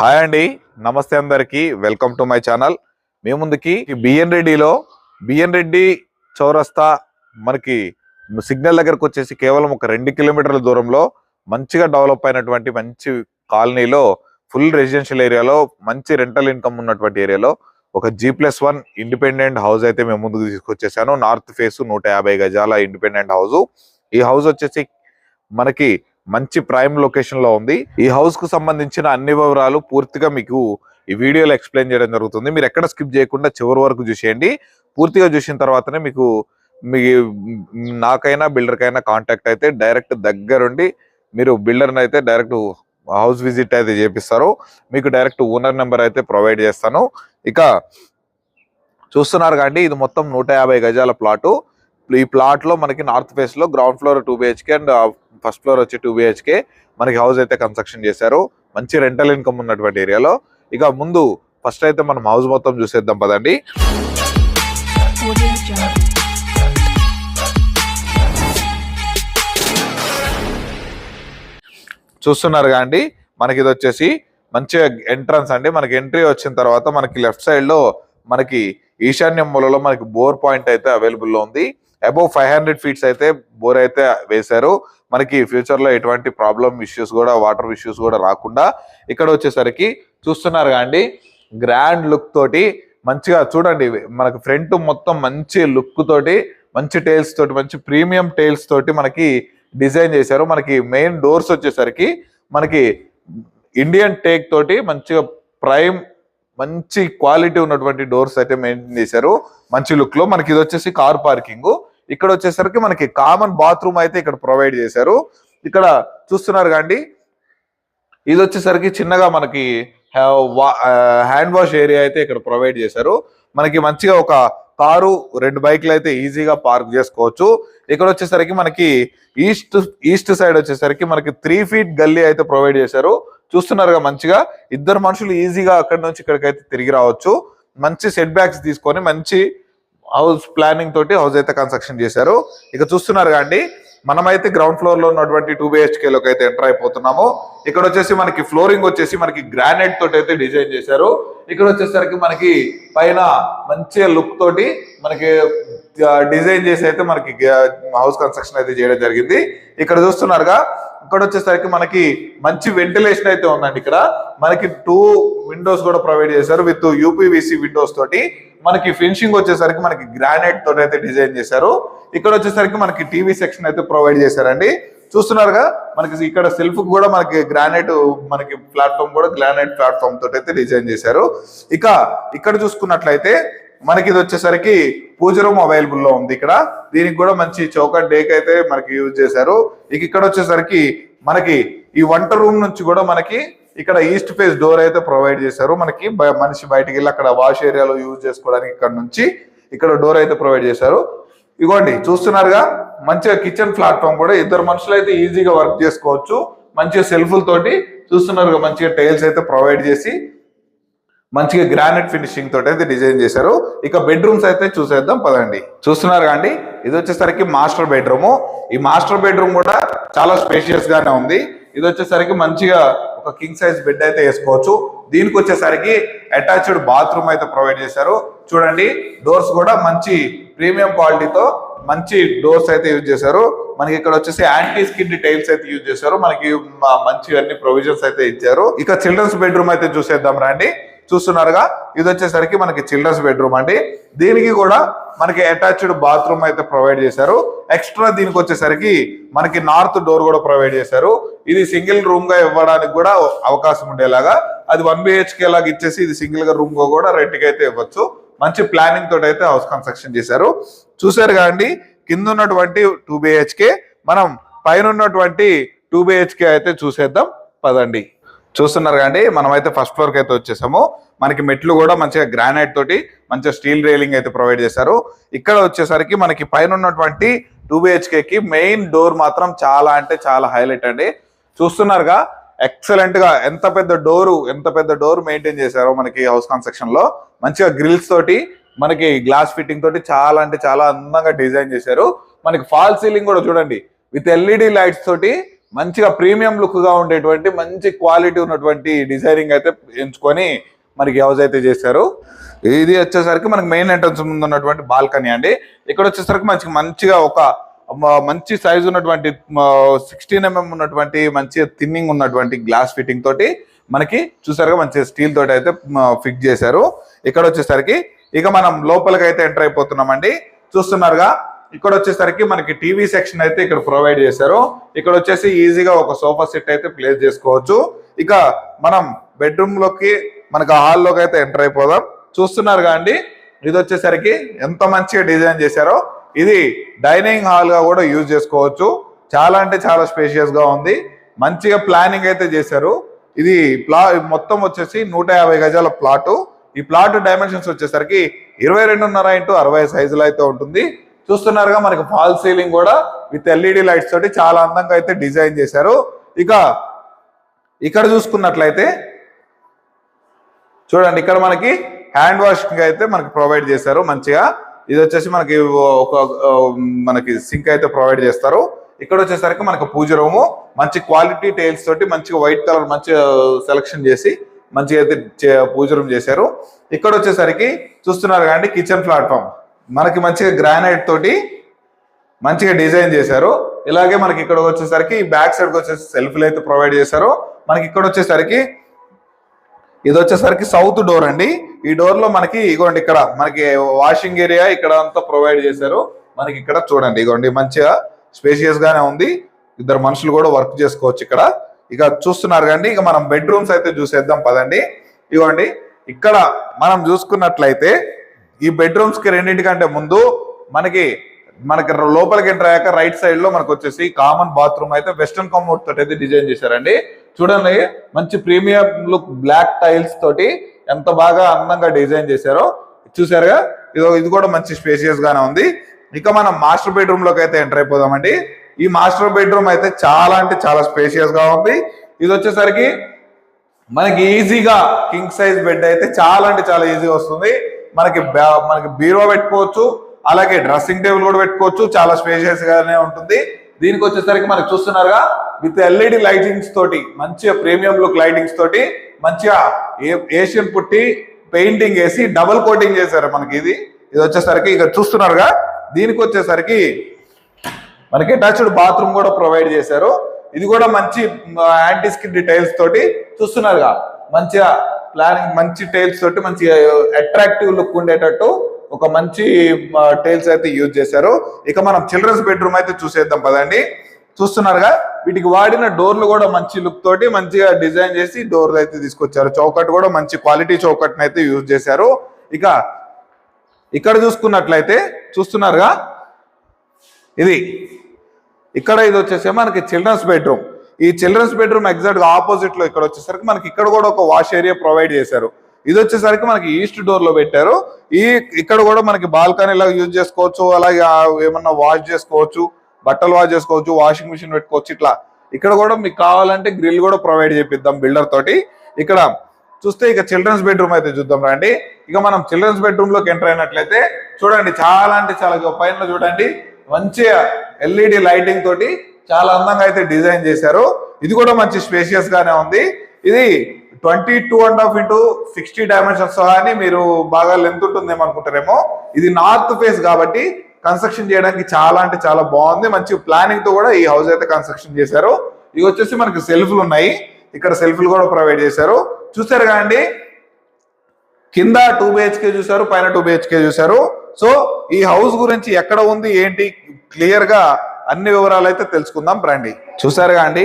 Hi అండి. నమస్తే అందరికీ. Welcome to my channel. మీ ముందుకి బిఎన్ రెడ్డిలో బిఎన్ రెడ్డి చౌరస్తా మనకి సిగ్నల్ దగ్గరకు వచ్చేసి కేవలం ఒక రెండు కిలోమీటర్ల దూరంలో మంచిగా డెవలప్ అయినటువంటి మంచి కాలనీలో ఫుల్ రెసిడెన్షియల్ ఏరియాలో మంచి రెంటల్ ఇన్కమ్ ఉన్నటువంటి ఏరియాలో ఒక G plus one independent house అయితే మేము ముందుకు తీసుకొచ్చేసాను. నార్త్ ఫేస్ నూట యాభై గజాల ఇండిపెండెంట్ హౌస్ ఈ హౌస్ వచ్చేసి మనకి మంచి ప్రైమ్ లొకేషన్లో ఉంది. ఈ హౌస్కు సంబంధించిన అన్ని వివరాలు పూర్తిగా మీకు ఈ వీడియోలో ఎక్స్ప్లెయిన్ చేయడం జరుగుతుంది. మీరు ఎక్కడ స్కిప్ చేయకుండా చివరి వరకు చూసేయండి. పూర్తిగా చూసిన తర్వాతనే మీకు మీ నాకైనా బిల్డర్కైనా కాంటాక్ట్ అయితే డైరెక్ట్ దగ్గరుండి మీరు బిల్డర్ని అయితే డైరెక్ట్ హౌస్ విజిట్ అయితే చేపిస్తారు. మీకు డైరెక్ట్ ఓనర్ నెంబర్ అయితే ప్రొవైడ్ చేస్తాను. ఇక చూస్తున్నారు కానీ ఇది మొత్తం నూట యాభై గజాల ప్లాటు. ఈ ప్లాట్లో మనకి నార్త్ ఫేస్లో ground floor two BHK and first floor వచ్చి టూ బిహెచ్కే మనకి హౌస్ అయితే కన్స్ట్రక్షన్ చేశారు. మంచి రెంటల్ ఇన్కమ్ ఉన్నటువంటి ఏరియాలో ఇక ముందు ఫస్ట్ అయితే మనం హౌస్ మొత్తం చూసేద్దాం పదండి. చూస్తున్నారు కాండి మనకి ఇది వచ్చేసి మంచిగా ఎంట్రన్స్ అండి. మనకి ఎంట్రీ వచ్చిన తర్వాత మనకి లెఫ్ట్ సైడ్లో మనకి ఈశాన్య మూలలో మనకి బోర్ పాయింట్ అయితే అవైలబుల్లో ఉంది. అబౌవ్ ఫైవ్ హండ్రెడ్ ఫీట్స్ అయితే బోర్ అయితే వేశారు. మనకి ఫ్యూచర్లో ఎటువంటి ప్రాబ్లమ్ ఇష్యూస్ కూడా వాటర్ ఇష్యూస్ కూడా రాకుండా ఇక్కడ వచ్చేసరికి చూస్తున్నారు కాండి గ్రాండ్ లుక్ తోటి మంచిగా చూడండి మనకి ఫ్రంట్ మొత్తం మంచి లుక్ తోటి మంచి టైల్స్ తోటి మంచి ప్రీమియం టైల్స్ తోటి మనకి డిజైన్ చేశారు. మనకి మెయిన్ డోర్స్ వచ్చేసరికి మనకి ఇండియన్ టేక్ తోటి మంచిగా ప్రైమ్ మంచి క్వాలిటీ ఉన్నటువంటి డోర్స్ అయితే మెయింటైన్ చేశారు. మంచి లుక్లో మనకి ఇది వచ్చేసి కార్ పార్కింగ్. ఇక్కడ వచ్చేసరికి మనకి కామన్ బాత్రూమ్ అయితే ఇక్కడ ప్రొవైడ్ చేశారు. ఇక్కడ చూస్తున్నారు కాండి. ఇది వచ్చేసరికి చిన్నగా మనకి హ్యాండ్ వాష్ ఏరియా అయితే ఇక్కడ ప్రొవైడ్ చేశారు. మనకి మంచిగా ఒక కారు రెండు బైక్లు అయితే ఈజీగా పార్క్ చేసుకోవచ్చు. ఇక్కడ వచ్చేసరికి మనకి ఈస్ట్ ఈస్ట్ సైడ్ వచ్చేసరికి మనకి త్రీ ఫీట్ గల్లీ అయితే ప్రొవైడ్ చేశారు. చూస్తున్నారుగా మంచిగా. ఇద్దరు మనుషులు ఈజీగా అక్కడి నుంచి ఇక్కడికైతే తిరిగి రావచ్చు. మంచి సెట్ బ్యాక్స్ తీసుకొని మంచి హౌస్ ప్లానింగ్ తోటి హౌస్ అయితే కన్స్ట్రక్షన్ చేశారు. ఇక చూస్తున్నారు కాండి మనమైతే గ్రౌండ్ ఫ్లోర్లో ఉన్నటువంటి టూ బిహెచ్కే లోకి అయితే ఎంటర్ అయిపోతున్నాము. ఇక్కడ వచ్చేసి మనకి ఫ్లోరింగ్ వచ్చేసి మనకి గ్రానైట్ తోటి అయితే డిజైన్ చేశారు. ఇక్కడ వచ్చేసరికి మనకి పైన మంచి లుక్ తోటి మనకి డిజైన్ చేసి అయితే మనకి హౌస్ కన్స్ట్రక్షన్ అయితే చేయడం జరిగింది. ఇక్కడ చూస్తున్నారుగా ఇక్కడ వచ్చేసరికి మనకి మంచి వెంటిలేషన్ అయితే ఉందండి ఇక్కడ. మనకి టూ విండోస్ కూడా ప్రొవైడ్ చేశారు విత్ యూపీవీసీ విండోస్ తోటి. మనకి ఫినిషింగ్ వచ్చేసరికి మనకి గ్రానైట్ తోటి అయితే డిజైన్ చేశారు. ఇక్కడ వచ్చేసరికి మనకి టీవీ సెక్షన్ అయితే ప్రొవైడ్ చేశారండి. చూస్తున్నారుగా మనకి ఇక్కడ సెల్ఫ్ కూడా మనకి గ్రానైట్ మనకి ప్లాట్ఫామ్ కూడా గ్రానైట్ ప్లాట్ఫామ్ తోటి అయితే డిజైన్ చేశారు. ఇక ఇక్కడ చూసుకున్నట్లయితే మనకి ఇది వచ్చేసరికి పూజ రూమ్ అవైలబుల్లో ఉంది ఇక్కడ. దీనికి కూడా మంచి చౌకట్ డేక్ అయితే మనకి యూజ్ చేశారు. ఇక ఇక్కడ వచ్చేసరికి మనకి ఈ వంట రూమ్ నుంచి కూడా మనకి ఇక్కడ ఈస్ట్ ఫేస్ డోర్ అయితే ప్రొవైడ్ చేశారు. మనకి మనిషి బయటికి వెళ్ళి అక్కడ వాష్ ఏరియాలో యూజ్ చేసుకోవడానికి ఇక్కడ నుంచి ఇక్కడ డోర్ అయితే ప్రొవైడ్ చేశారు. ఇగోండి చూస్తున్నారుగా మంచిగా కిచెన్ ప్లాట్ఫామ్ కూడా ఇద్దరు మనుషులు అయితే ఈజీగా వర్క్ చేసుకోవచ్చు. మంచిగా సెల్ఫుల్ తోటి చూస్తున్నారుగా మంచిగా టైల్స్ అయితే ప్రొవైడ్ చేసి మంచిగా గ్రానైట్ ఫినిషింగ్ తోటి అయితే డిజైన్ చేశారు. ఇక బెడ్రూమ్స్ అయితే చూసేద్దాం పదండి. చూస్తున్నారు అండి ఇది వచ్చేసరికి మాస్టర్ బెడ్రూమ్ ఈ మాస్టర్ బెడ్రూమ్ కూడా చాలా స్పేషియస్ గానే ఉంది. ఇది వచ్చేసరికి మంచిగా ఒక కింగ్ సైజ్ బెడ్ అయితే వేసుకోవచ్చు. దీనికి వచ్చేసరికి అటాచ్డ్ బాత్రూమ్ అయితే ప్రొవైడ్ చేశారు. చూడండి డోర్స్ కూడా మంచి ప్రీమియం క్వాలిటీతో మంచి డోర్స్ అయితే యూజ్ చేశారు. మనకి ఇక్కడ వచ్చేసి యాంటీ స్కిడ్ టైల్స్ అయితే యూజ్ చేశారు. మనకి మంచి అన్ని ప్రొవిజన్స్ అయితే ఇచ్చారు. ఇక చిల్డ్రన్స్ బెడ్రూమ్ అయితే చూసేద్దాం రండి. చూస్తున్నారుగా. ఇది వచ్చేసరికి మనకి చిల్డ్రన్స్ బెడ్రూమ్ అండి. దీనికి కూడా మనకి అటాచ్డ్ బాత్రూమ్ అయితే ప్రొవైడ్ చేశారు. ఎక్స్ట్రా దీనికి వచ్చేసరికి మనకి నార్త్ డోర్ కూడా ప్రొవైడ్ చేశారు. ఇది సింగిల్ రూమ్గా ఇవ్వడానికి కూడా అవకాశం ఉండేలాగా. అది వన్ బిహెచ్కే లాగా ఇచ్చేసి ఇది సింగిల్గా రూమ్గా కూడా రెంట్ అయితే ఇవ్వచ్చు. మంచి ప్లానింగ్ తోటి అయితే హౌస్ కన్స్ట్రక్షన్ చేశారు. చూసారు కాండి కింద ఉన్నటువంటి టూ బిహెచ్కే మనం పైన ఉన్నటువంటి టూ బిహెచ్కే అయితే చూసేద్దాం. పదండి. చూస్తున్నారు కానీ మనం అయితే ఫస్ట్ ఫ్లోర్ అయితే వచ్చేసాము. మనకి మెట్లు కూడా మంచిగా గ్రానైట్ తోటి మంచిగా స్టీల్ రైలింగ్ అయితే ప్రొవైడ్ చేశారు. ఇక్కడ వచ్చేసరికి మనకి పైన ఉన్నటువంటి టూ బిహెచ్కే కి మెయిన్ డోర్ మాత్రం చాలా అంటే చాలా హైలైట్ అండి. చూస్తున్నారుగా ఎక్సలెంట్గా ఎంత పెద్ద డోరు ఎంత పెద్ద డోర్ మెయింటైన్ చేశారో మనకి హౌస్ కన్స్ట్రక్షన్లో. మంచిగా గ్రిల్స్ తోటి మనకి గ్లాస్ ఫిట్టింగ్ తోటి చాలా అంటే చాలా అందంగా డిజైన్ చేశారు. మనకి ఫాల్ సీలింగ్ కూడా చూడండి. విత్ ఎల్ఈడి లైట్స్ తోటి మంచిగా ప్రీమియం లుక్గా ఉండేటువంటి మంచి క్వాలిటీ ఉన్నటువంటి డిజైనింగ్ అయితే ఎంచుకొని మనకి హౌస్ అయితే చేశారు. ఇది వచ్చేసరికి మనకి మెయిన్ ఎంట్రన్స్ ముందు ఉన్నటువంటి బాల్కనీ అండి. ఇక్కడ వచ్చేసరికి మంచి మంచిగా ఒక మంచి సైజ్ ఉన్నటువంటి సిక్స్టీన్ ఎంఎం mm ఉన్నటువంటి మంచి థిన్నింగ్ ఉన్నటువంటి గ్లాస్ ఫిట్టింగ్ తోటి మనకి చూసారుగా మంచి స్టీల్ తోటి అయితే ఫిక్స్ చేశారు. ఇక్కడ వచ్చేసరికి ఇక మనం లోపలికి అయితే ఎంటర్ అయిపోతున్నామండి. చూస్తున్నారుగా ఇక్కడ వచ్చేసరికి మనకి టీవీ సెక్షన్ అయితే ఇక్కడ ప్రొవైడ్ చేశారు. ఇక్కడ వచ్చేసి ఈజీగా ఒక సోఫా సెట్ అయితే ప్లేస్ చేసుకోవచ్చు. ఇక మనం బెడ్రూమ్లోకి మనకి హాల్లోకి అయితే ఎంటర్ అయిపోదాం. చూస్తున్నారు కానీ ఇది వచ్చేసరికి ఎంత మంచిగా డిజైన్ చేశారో. ఇది డైనింగ్ హాల్గా కూడా యూజ్ చేసుకోవచ్చు. చాలా అంటే చాలా స్పేషియస్గా ఉంది. మంచిగా ప్లానింగ్ అయితే చేశారు. ఇది ప్లా మొత్తం వచ్చేసి నూట యాభై గజాల ప్లాటు ఈ ప్లాట్ డైమెన్షన్స్ వచ్చేసరికి ఇరవై రెండున్నర ఇంటూ అరవై సైజులో అయితే ఉంటుంది. చూస్తున్నారుగా మనకి ఫాల్ సీలింగ్ కూడా విత్ ఎల్ఈడి లైట్స్ తోటి చాలా అందంగా అయితే డిజైన్ చేశారు. ఇక ఇక్కడ చూసుకున్నట్లయితే చూడండి ఇక్కడ మనకి హ్యాండ్ వాషింగ్ అయితే మనకి ప్రొవైడ్ చేశారు మంచిగా. ఇది వచ్చేసి మనకి ఒక మనకి సింక్ అయితే ప్రొవైడ్ చేస్తారు. ఇక్కడ వచ్చేసరికి మనకి పూజ రూము మంచి క్వాలిటీ టైల్స్ తోటి మంచిగా వైట్ కలర్ మంచి సెలెక్షన్ చేసి మంచిగా అయితే చే- పూజ రూమ్ చేశారు. ఇక్కడ వచ్చేసరికి చూస్తున్నారు కానీ కిచెన్ ప్లాట్ఫామ్. మనకి మంచిగా గ్రానైట్ తోటి మంచిగా డిజైన్ చేశారు. ఇలాగే మనకి ఇక్కడ వచ్చేసరికి బ్యాక్ సైడ్ వచ్చేసి సెల్ఫ్లు అయితే ప్రొవైడ్ చేశారు. మనకి ఇక్కడ వచ్చేసరికి ఇది వచ్చేసరికి సౌత్ డోర్ అండి. ఈ డోర్లో మనకి ఇగోండి ఇక్కడ మనకి వాషింగ్ ఏరియా ఇక్కడ అంతా ప్రొవైడ్ చేశారు. మనకి ఇక్కడ చూడండి ఇగోండి మంచిగా స్పేషియస్ గానే ఉంది. ఇద్దరు మనుషులు కూడా వర్క్ చేసుకోవచ్చు ఇక్కడ. ఇక చూస్తున్నారు కండి ఇక మనం బెడ్రూమ్స్ అయితే చూసేద్దాం పదండి. ఇగోండి ఇక్కడ మనం చూసుకున్నట్లయితే ఈ బెడ్రూమ్స్కి రెండింటికంటే ముందు మనకి మనకి లోపలికి ఎంటర్ అయ్యాక రైట్ సైడ్లో మనకు వచ్చేసి కామన్ బాత్రూమ్ అయితే వెస్టర్న్ కమోడ్ తోటి అయితే డిజైన్ చేశారండి. చూడండి మంచి ప్రీమియం లుక్ బ్లాక్ టైల్స్ తోటి ఎంత బాగా అందంగా డిజైన్ చేశారో. చూసారుగా ఇది ఇది కూడా మంచి స్పేషియస్ గానే ఉంది. ఇక మనం మాస్టర్ బెడ్రూమ్లోకి అయితే ఎంటర్ అయిపోదామండి. ఈ మాస్టర్ బెడ్రూమ్ అయితే చాలా అంటే చాలా స్పేషియస్గా ఉంది. ఇది వచ్చేసరికి మనకి ఈజీగా కింగ్ సైజ్ బెడ్ అయితే చాలా అంటే చాలా ఈజీగా వస్తుంది. మనకి బ్యా- మనకి బీరో పెట్టుకోవచ్చు అలాగే డ్రెస్సింగ్ టేబుల్ కూడా పెట్టుకోవచ్చు చాలా స్పేషియస్ గానే ఉంటుంది. దీనికి వచ్చేసరికి మనకు చూస్తున్నారుగా విత్ ఎల్ఈడి లైటింగ్స్ తోటి మంచిగా ప్రీమియం లుక్ లైటింగ్స్ తోటి మంచిగా ఏ- ఏషియన్ పుట్టి పెయింటింగ్ వేసి డబుల్ కోటింగ్ చేశారు మనకి ఇది. ఇది వచ్చేసరికి ఇక చూస్తున్నారుగా దీనికి వచ్చేసరికి మనకి అటాచ్డ్ బాత్రూమ్ కూడా ప్రొవైడ్ చేశారు. ఇది కూడా మంచి యాంటీ స్కిన్ టైల్స్ తోటి చూస్తున్నారుగా మంచిగా ప్లానింగ్ మంచి టైల్స్ తోటి మంచి అట్రాక్టివ్ లుక్ ఉండేటట్టు ఒక మంచి టైల్స్ అయితే యూజ్ చేశారు. ఇక మనం చిల్డ్రన్స్ బెడ్రూమ్ అయితే చూసేద్దాం పదండి. చూస్తున్నారుగా వీటికి వాడిన డోర్లు కూడా మంచి లుక్ తోటి మంచిగా డిజైన్ చేసి డోర్లు అయితే తీసుకొచ్చారు. చౌకట్ కూడా మంచి క్వాలిటీ చౌకట్ని అయితే యూజ్ చేశారు. ఇక ఇక్కడ చూసుకున్నట్లయితే చూస్తున్నారుగా ఇది. ఇక్కడ ఇది వచ్చేసి మనకి చిల్డ్రన్స్ బెడ్రూమ్ ఈ చిల్డ్రన్స్ బెడ్రూమ్ ఎగ్జాక్ట్గా ఆపోజిట్లో ఇక్కడ వచ్చేసరికి మనకి ఇక్కడ కూడా ఒక వాష్ ఏరియా ప్రొవైడ్ చేశారు. ఇది వచ్చేసరికి మనకి ఈస్ట్ డోర్లో పెట్టారు. ఈ ఇక్కడ కూడా మనకి బాల్కనీ లాగా యూజ్ చేసుకోవచ్చు. అలాగే ఏమన్నా వాష్ చేసుకోవచ్చు బట్టలు వాష్ చేసుకోవచ్చు వాషింగ్ మిషన్ పెట్టుకోవచ్చు ఇట్లా. ఇక్కడ కూడా మీకు కావాలంటే గ్రిల్ కూడా ప్రొవైడ్ చేపిద్దాం బిల్డర్ తోటి. ఇక్కడ చూస్తే ఇక చిల్డ్రన్స్ బెడ్రూమ్ అయితే చూద్దాం రండి. ఇక మనం చిల్డ్రన్స్ బెడ్రూమ్లోకి ఎంటర్ అయినట్లయితే చూడండి చాలా అంటే చాలా పైన చూడండి. మంచిగా ఎల్ఈడి లైటింగ్ తోటి చాలా అందంగా అయితే డిజైన్ చేశారు. ఇది కూడా మంచి స్పేషియస్ గానే ఉంది. ఇది twenty two and half into sixty dimensions అని మీరు బాగా లెంత్ ఉంటుందేమో అనుకుంటారేమో. ఇది నార్త్ ఫేస్ కాబట్టి కన్స్ట్రక్షన్ చేయడానికి చాలా అంటే చాలా బాగుంది. మంచి ప్లానింగ్తో కూడా ఈ హౌస్ అయితే కన్స్ట్రక్షన్ చేశారు. ఇవి వచ్చేసి మనకి సెల్ఫ్లు ఉన్నాయి. ఇక్కడ సెల్ఫ్లు కూడా ప్రొవైడ్ చేశారు. చూసారు కాండి కింద టూ బిహెచ్కే చూసారు పైన టూ బిహెచ్కే చూసారు సో ఈ హౌస్ గురించి ఎక్కడ ఉంది ఏంటి? క్లియర్గా అన్ని వివరాలు అయితే తెలుసుకుందాం. రండి. చూసారుగా అండి?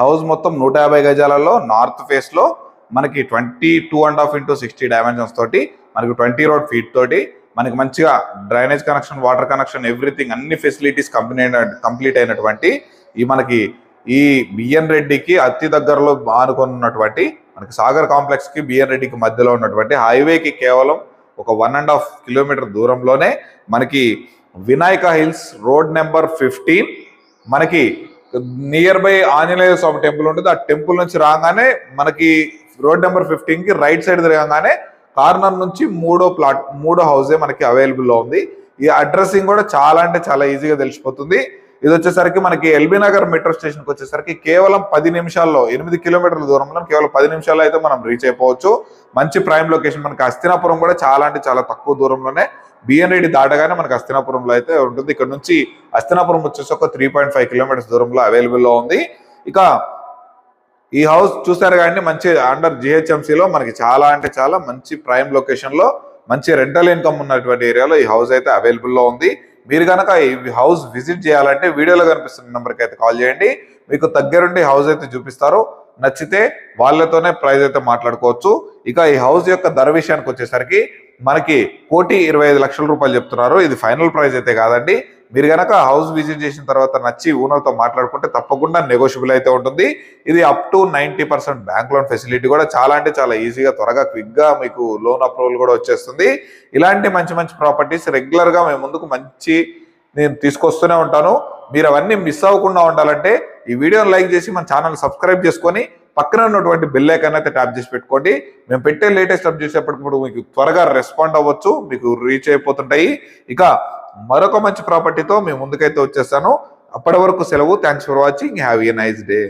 హౌస్ మొత్తం నూట యాభై గజాలలో నార్త్ ఫేస్లో మనకి twenty two and half into sixty dimensions తోటి మనకి ట్వంటీ రోడ్ ఫీట్ తోటి మనకి మంచిగా drainage connection water connection everything అన్ని ఫెసిలిటీస్ కంప్లీట్ కంప్లీట్ అయినటువంటి ఈ మనకి ఈ బిఎన్ రెడ్డికి అతి దగ్గరలో ఆనుకున్నటువంటి మనకి సాగర్ కాంప్లెక్స్కి బిఎన్ రెడ్డికి మధ్యలో ఉన్నటువంటి హైవేకి కేవలం ఒక వన్ అండ్ హాఫ్ కిలోమీటర్ దూరంలోనే మనకి Vinayaka Hills road number fifteen. మనకి near by Anjaneya Swamy temple ఉంటుంది. ఆ టెంపుల్ నుంచి రాగానే మనకి రోడ్ నెంబర్ ఫిఫ్టీన్కి రైట్ సైడ్ తిరగగానే కార్నర్ నుంచి మూడో ప్లాట్ మూడో హౌసే మనకి అవైలబుల్లో ఉంది. ఈ అడ్రస్సింగ్ కూడా చాలా అంటే చాలా ఈజీగా తెలిసిపోతుంది. ఇది వచ్చేసరికి మనకి ఎల్బీ నగర్ మెట్రో స్టేషన్కి వచ్చేసరికి కేవలం పది నిమిషాల్లో ఎనిమిది కిలోమీటర్ల దూరంలో కేవలం పది నిమిషాల్లో అయితే మనం రీచ్ అయిపోవచ్చు. మంచి ప్రైమ్ లొకేషన్ మనకి హస్తినాపురం కూడా చాలా అంటే చాలా తక్కువ దూరంలోనే బిఎన్ రెడ్డి దాటగానే మనకి హస్తినాపురంలో అయితే ఉంటుంది. ఇక్కడ నుంచి హస్తినాపురం వచ్చేసి ఒక త్రీ పాయింట్ ఫైవ్ కిలోమీటర్స్ దూరంలో అవైలబుల్లో ఉంది. ఇక ఈ హౌస్ చూసారు కానీ మంచి అండర్ జిహెచ్ఎంసీలో మనకి చాలా అంటే చాలా మంచి ప్రైమ్ లొకేషన్లో మంచి రెంటల్ ఇన్కమ్ ఉన్నటువంటి ఏరియాలో ఈ హౌస్ అయితే అవైలబుల్లో ఉంది. మీరు కనుక ఈ హౌస్ విజిట్ చేయాలంటే వీడియోలో కనిపిస్తున్న నెంబర్కి అయితే కాల్ చేయండి. మీకు దగ్గరుండి హౌస్ అయితే చూపిస్తారు. నచ్చితే వాళ్ళతోనే ప్రైస్ అయితే మాట్లాడుకోవచ్చు. ఇక ఈ హౌస్ యొక్క ధర విషయానికి వచ్చేసరికి మనకి కోటి ఇరవై ఐదు లక్షల రూపాయలు చెప్తున్నారు. ఇది ఫైనల్ ప్రైస్ అయితే కాదండి. మీరు కనుక హౌస్ విజిట్ చేసిన తర్వాత నచ్చి ఓనర్తో మాట్లాడుకుంటే తప్పకుండా నెగోషియబుల్ అయితే ఉంటుంది. ఇది up to ninety percent bank loan facility కూడా చాలా అంటే చాలా ఈజీగా త్వరగా క్విక్గా మీకు లోన్ అప్రూవల్ కూడా వచ్చేస్తుంది. ఇలాంటి మంచి మంచి ప్రాపర్టీస్ రెగ్యులర్గా మేము ముందుకు మంచి నేను తీసుకొస్తూనే ఉంటాను. మీరు అవన్నీ మిస్ అవ్వకుండా ఉండాలంటే ఈ వీడియోని లైక్ చేసి మన ఛానల్ సబ్స్క్రైబ్ చేసుకొని పక్కన ఉన్నటువంటి బెల్ ఐకాన్ అయితే ట్యాప్ చేసి పెట్టుకోండి. మేము పెట్టే లేటెస్ట్ అప్ చేసేటప్పుడు మీకు త్వరగా రెస్పాండ్ అవ్వచ్చు మీకు రీచ్ అయిపోతుంటాయి. ఇక మరొక మంచి ప్రాపర్టీతో మేము ముందుకైతే వచ్చేస్తాను అప్పటి వరకు సెలవు. Thanks for watching have a nice day